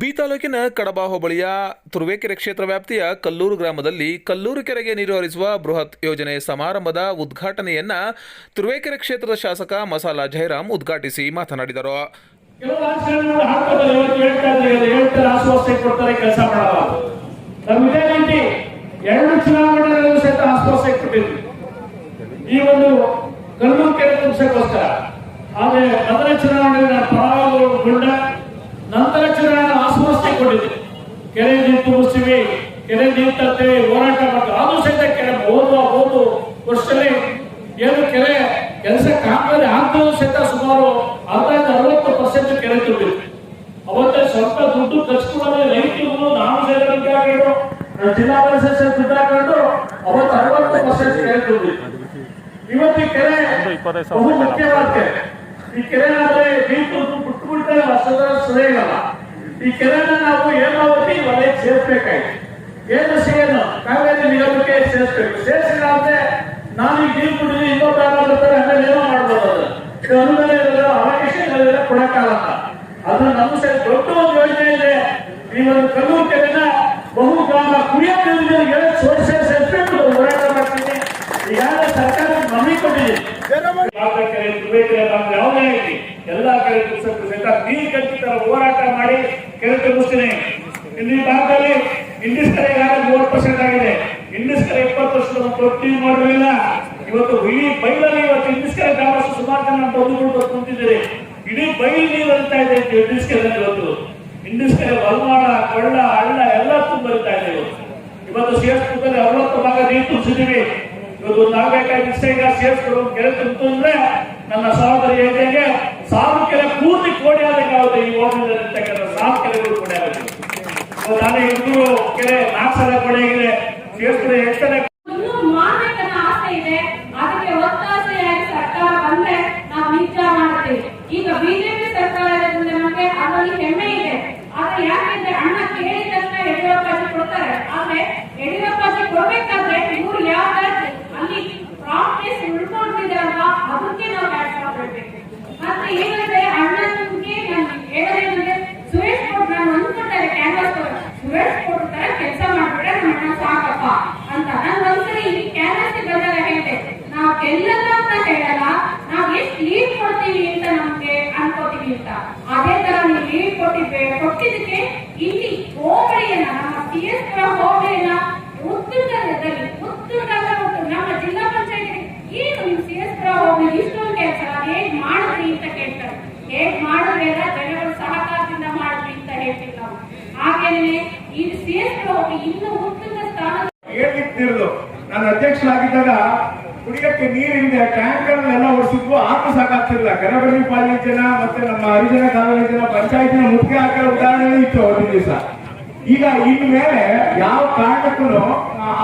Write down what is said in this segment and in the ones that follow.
ತಾಲೂಕಿನ ಕಡಬ ಹೋಬಳಿಯ ತುರುವೇಕೆರೆ ಕ್ಷೇತ್ರ ವ್ಯಾಪ್ತಿಯ ಕಲ್ಲೂರು ಗ್ರಾಮದಲ್ಲಿ ಕಲ್ಲೂರು ಕೆರೆಗೆ ನೀರು ಹರಿಸುವ ಬೃಹತ್ ಯೋಜನೆ ಸಮಾರಂಭದ ಉದ್ಘಾಟನೆಯನ್ನ ತುರುವೇಕೆರೆ ಕ್ಷೇತ್ರದ ಶಾಸಕ ಮಸಾಲಾ ಜಯರಾಮ್ ಉದ್ಘಾಟಿಸಿ ಮಾತನಾಡಿದರು. ಆದ್ರೆ ಮೊದಲ ನಂತರ ಚುನಾವಣೆ ಕೊಟ್ಟಿದ್ದೆ ಕೆರೆ ನೀರು ತುಂಬಿಸ್ತೀವಿ ಕೆರೆ ನೀರು ತರ್ತೇವೆ ಹೋರಾಟ ಮಾಡ್ತೀವಿ ಅದು ಸಹಿತ ಕೆರೆ ಹೋದ ಓದು ವರ್ಷದಲ್ಲಿ ಏನು ಕೆರೆ ಕೆಲಸ ಕಾಮಗಾರಿ ಆಗ್ತದೆ ಸಹಿತ ಸುಮಾರು ಅರ್ಧ ಅರವತ್ತು ಪರ್ಸೆಂಟ್ ಕೆರೆ ತುಂಬಿದೆ. ಅವತ್ತೇ ಸ್ವಲ್ಪ ದುಡ್ಡು ಖರ್ಚುಕೊಂಡ್ರೆ ರೈತರು ನಾನು ಸೇರಿದಂಗೆ ಆಗಿದ್ರು ನಾನು ಜಿಲ್ಲಾ ಪರಿಷತ್ ದುಡ್ಡು ಹಾಕೊಂಡು ಅವತ್ತು ಅರವತ್ತು ಪರ್ಸೆಂಟ್ ಕೆರೆ ತುಂಬಿದೆ. ಇವತ್ತು ಕೆರೆ ಬಹು ಮುಖ್ಯವಾದ ಕೆರೆ. ಈ ಕೆರೆ ಆದ್ರೆ ನೀರು ಬಿಟ್ಟು ಸದಾ ಸರಿಯಲ್ಲ ಈ ಕೆರೆನ ನಾವು ಹೇಮಾವತಿ ವಲಯಕ್ಕೆ ಸೇರ್ಬೇಕಾಯ್ತು ಏನು ಸೇನು? ಕಾವೇರಿ ನಿಗಮಕ್ಕೆ ಸೇರಿಸ್ಬೇಕು. ಸೇರಿಸಿಲ್ಲ ಅಂದ್ರೆ ನಾನು ಈಗ ನೀರು ಕುಡಿದು ಇನ್ನೊಬ್ಬ ಬರ್ತಾರೆ ಆಮೇಲೆ ಏನೋ ಮಾಡ್ಬೋದು ಅದು ಅನುದಾನ ಇರೋದ್ರ ಅವಕಾಶ ಇರೋದಿಲ್ಲ ಕೊಡಕ್ಕಾಗಲ್ಲ ಅದು ನಮ್ಮ ಸೈಡ್ ದೊಡ್ಡ ಒಂದು ಯೋಜನೆ ಇದೆ. ಈ ಒಂದು ಕಲ್ಲೂರು ಕೆರೆನ ಬಹು ಗ್ರಾಮ ಕುಡಿಯೋ ಹೇಳಿ ಸೋರ್ಸೆ ಸೇರಿಸ್ಬೇಕು. ಹೋರಾಟ ಮಾಡ್ತೀನಿ. ಈಗಾಗಲೇ ಸರ್ಕಾರ ನಮಗೆ ಕೊಟ್ಟಿದೆ. ಯಾವುದೇ ಆಗಲಿ ಹೋರಾಟ ಮಾಡಿ ಕೆರೆ ತುಂಬಿಸ್ತೀನಿ ಇಲ್ಲಿ ಭಾಗದಲ್ಲಿ ಇಂಡಿಸ್ ಕರೆ ಈಗಾಗಲೇ ಮೂವತ್ತು ಪರ್ಸೆಂಟ್ ಆಗಿದೆ. ಇಂಡಿಸ್ ಕರೆ ಇಪ್ಪತ್ತು ವರ್ಷದ ತೊಟ್ಟಿ ಮಾಡಿರಲಿಲ್ಲ ಇವತ್ತು ಇಡೀ ಬೈಲಲ್ಲಿ ಇವತ್ತು ಇಂಡಿಸ್ ಕೆರೆ ಗ್ರಾಮಸ್ಥರು ಸುಮಾರು ಜನ ಬಂಧುಗಳು ಕುಂತಿದ್ದೀರಿ. ಇಡೀ ಬೈಲ್ ನೀರು ಹರಿತಾ ಇದೆ ಇಂಡಿಸ್ ಕೆರೆ ಇವತ್ತು. ಕೆರೆ ಬಲ್ಮಾಡ ಕೊಳ್ಳ, ಹಳ್ಳ ಎಲ್ಲ ತುಂಬರಿತಾ ಇದೆ ಇವತ್ತು. ಇವತ್ತು ಸೇರ್ಸ್ಬಿಟ್ಟಲ್ಲಿ ಅರವತ್ತು ಭಾಗ ನೀರು ತುಂಬಿಸಿದೀವಿ ಇವತ್ತು ನಾಗಬೇಕಾಗಿ ಬೇಕಾಗಿ ಸೇರ್ಸ್ಕೊಡು ಕೆರೆ ಅಂದ್ರೆ ನನ್ನ ಸಹೋದರಿ ಹೇಳಿದಂಗೆ ಕೆರೆ ಪೂರ್ತಿ ಕೋಡಿ ಆಗಬೇಕಾಗುತ್ತೆ ಈ ಓದಿರ್ತಕ್ಕಂಥ ಸಾವಿರ ಕೆರೆಗಳು ಕೋಡಿ ಇವತ್ತು ನಾನೇ ಇಬ್ಬರು ಕೆರೆ, ನಾಲ್ಕು ಸಲ ಕೋಡಿ ಆಗಿದೆ. ಸೇರ್ಸ್ಕೊಂಡ್ರೆ ಎಷ್ಟು ಸಲ ಇನ್ನೂ ಮಾಡ್ಬೇಕನ್ನೋ ಆಸೆ ಇದೆ. ಅದಕ್ಕೆ ಒತ್ತಾಸೆಯಾಗಿ ಸರ್ಕಾರ ಬಂದ್ರೆ ನಾವು ನಿಜ ಮಾಡ್ತೀವಿ. ಈಗ ಬಿಜೆಪಿ ಸರ್ಕಾರ ಇರೋದ್ರಿಂದ ನಮಗೆ ಇದೆ. ಆದ್ರೆ ಕೇಳಿದ ತಕ್ಷಣ ಕೊಡ್ತಾರೆ? ಆದ್ರೆ ಯಡಿಯೂರಪ್ಪಾಜಿ ಕೆಲಸ ಮಾಡ್ಬಿಟ್ರೆ ನಮ್ಮ ಅಣ್ಣ ಸಾಕಪ್ಪ ಅಂತ. ನಾನು ಒಂದ್ಸರಿ ಇಲ್ಲಿ ಕ್ಯಾನ್ವಾಸ್ ಬಂದಾಗ ಹೇಳಿದೆ ನಾವು ಗೆಲ್ಲಲ್ಲ ಅಂತ ಹೇಳಲ್ಲ, ನಾವ್ ಎಷ್ಟು ಲೀಡ್ ಕೊಡ್ತೀವಿ ಅಂತ ನಮ್ಗೆ ಅನ್ಕೋತೀವಿ ಅಂತ. ಅದೇ ತರ ನೀವು ಲೀಡ್ ಕೊಟ್ಟಿದ್ದೆ ಕೊಟ್ಟಿದ್ದಕ್ಕೆ ಇಲ್ಲಿ ಹೋಬಳಿಯನ್ನ, ನಮ್ಮ ಸಿ ಎಸ್ ಹೋಬಳಿಯನ್ನ ಉತ್ತರದಲ್ಲಿ ಉತ್ತರದಾಗ ಉಂಟು. ನಮ್ಮ ಜಿಲ್ಲಾ ಪಂಚಾಯತ್ ಏನು ನೀವು ಸಿ ಎಸ್ ಹೋಬಳಿ ಇಷ್ಟೊಂದು ಕೆಲಸ? ಹೇಗ್ ಮಾಡಿದ್ರಿ ಅಂತ ಕೇಳ್ತಾರೆ. ಹೇಗ್ ಮಾಡಿದ್ರೆ ಜನಗಳು ಅಂತ ಹೇಳ್ತೀವಿ ನಾವು. ಹಾಗೇನೆ ಈ ಇನ್ನು ಸ್ಥಾನ ನಾನು ಅಧ್ಯಕ್ಷರಾಗಿದ್ದಾಗ ಕುಡಿಯಕ್ಕೆ ನೀರಿಲ್ಲದೆ ಟ್ಯಾಂಕರ್ ಎಲ್ಲ ಓಡಿಸಿದ್ವು ಆದ್ರೂ ಸಾಕಾಗ್ತಿರ್ಲಿಲ್ಲ. ಕರಬಳ್ಳಿ ಪಾಲಿನ ಜನ ಮತ್ತೆ ನಮ್ಮ ಹರಿಜನ ಕಾಲೋನಿ ಜನ ಪಂಚಾಯತಿನ ಮುಖ್ಯ ಹಾಕಿರೋ ಉದಾಹರಣೆ ಇತ್ತು ಅವತ್ತಿನ ದಿವಸ. ಈಗ ಇನ್ ಮೇಲೆ ಯಾವ ಕಾರಣಕ್ಕೂ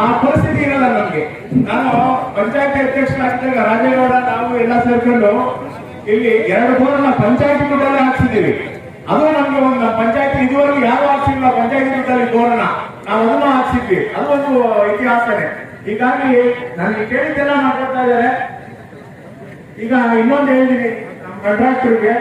ಆ ಪರಿಸ್ಥಿತಿ ಇರಲ್ಲ ನಮ್ಗೆ. ನಾನು ಪಂಚಾಯತಿ ಅಧ್ಯಕ್ಷರಾಗಿದ್ದಾಗ ರಾಜೇಗೌಡ, ನಾವು ಎಲ್ಲ ಸೇರ್ಕೊಂಡು ಇಲ್ಲಿ ಎರಡು ಬೋರ್ನ ಪಂಚಾಯತಿ ಕೂಡ ಹಾಕ್ಸಿದ್ದೀವಿ. ಅದು ನಮ್ಗೆ ಒಂದು ಪಂಚಾಯತ್ ಇದುವರೆಗೂ ಯಾರು ಹಾಕ್ಸಿಲ್ಲ ಪಂಚಾಯತ್ ತೋರಣ ನಾವು ಅದನ್ನು ಹಾಕ್ಸಿದ್ವಿ. ಅದು ಒಂದು ಇತಿಹಾಸನೇ. ಹೀಗಾಗಿ ನನಗೆ ಕೇಳಿದ್ದೆಲ್ಲ ಮಾಡ್ಕೊಡ್ತಾ ಇದ್ದಾರೆ ಈಗ ಇನ್ನೊಂದು ಹೇಳಿದೀನಿ ನಮ್ಮ ಕಂಟ್ರಾಕ್ಟರ್ಗೆ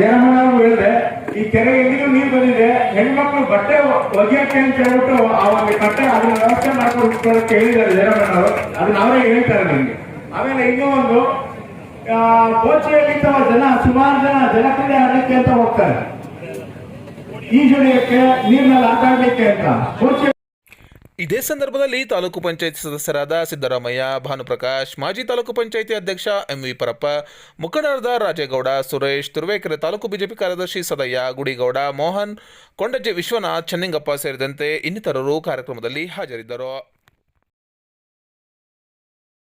ಜಯಮಣ್ಣವ್ರು ಹೇಳಿದೆ ಈ ಕೆರೆ ಎಲ್ಲಿಗೂ ನೀರು ಬಂದಿದೆ, ಹೆಣ್ಮಕ್ಳು ಬಟ್ಟೆ ಒಗೆಯಕ್ಕೆ ಅಂತ ಹೇಳ್ಬಿಟ್ಟು ಆ ಬಟ್ಟೆ ಅದನ್ನ ವ್ಯವಸ್ಥೆ ಮಾಡ್ಕೊಂಡು ಹೇಳಿದ್ದಾರೆ ಜಯಮಣ್ಣವರು ಅದನ್ನ ಅವರೇ ಹೇಳ್ತಾರೆ ನನಗೆ ಆಮೇಲೆ ಇನ್ನೂ ಒಂದು ಕೋಚಿಯಲ್ಲಿ ಜನ, ಸುಮಾರು ಜನ ಜಲಕ್ರೀಡೆ ಆಡಲಿಕ್ಕೆ ಅಂತ ಹೋಗ್ತಾರೆ. ಈಜುಳಿಯಕ್ಕೆ ನೀರಿನಲ್ಲಿ ಆಟ ಆಡ್ಲಿಕ್ಕೆ ಅಂತ ಇದೇ ಸಂದರ್ಭದಲ್ಲಿ ತಾಲೂಕು ಪಂಚಾಯತ್ ಸದಸ್ಯರಾದ ಸಿದ್ದರಾಮಯ್ಯ, ಭಾನುಪ್ರಕಾಶ್, ಮಾಜಿ ತಾಲೂಕು ಪಂಚಾಯಿತಿ ಅಧ್ಯಕ್ಷ ಎಂವಿ ಪರಪ್ಪ, ಮುಖಂಡರಾದ ರಾಜೇಗೌಡ, ಸುರೇಶ್, ತುರುವೇಕೆರೆ ತಾಲೂಕು ಬಿಜೆಪಿ ಕಾರ್ಯದರ್ಶಿ ಸದಯ್ಯ, ಗುಡಿಗೌಡ, ಮೋಹನ್, ಕೊಂಡಜ್ಜೆ ವಿಶ್ವನಾಥ್, ಚೆನ್ನಿಂಗಪ್ಪ ಸೇರಿದಂತೆ ಇನ್ನಿತರರು ಕಾರ್ಯಕ್ರಮದಲ್ಲಿ ಹಾಜರಿದ್ದರು.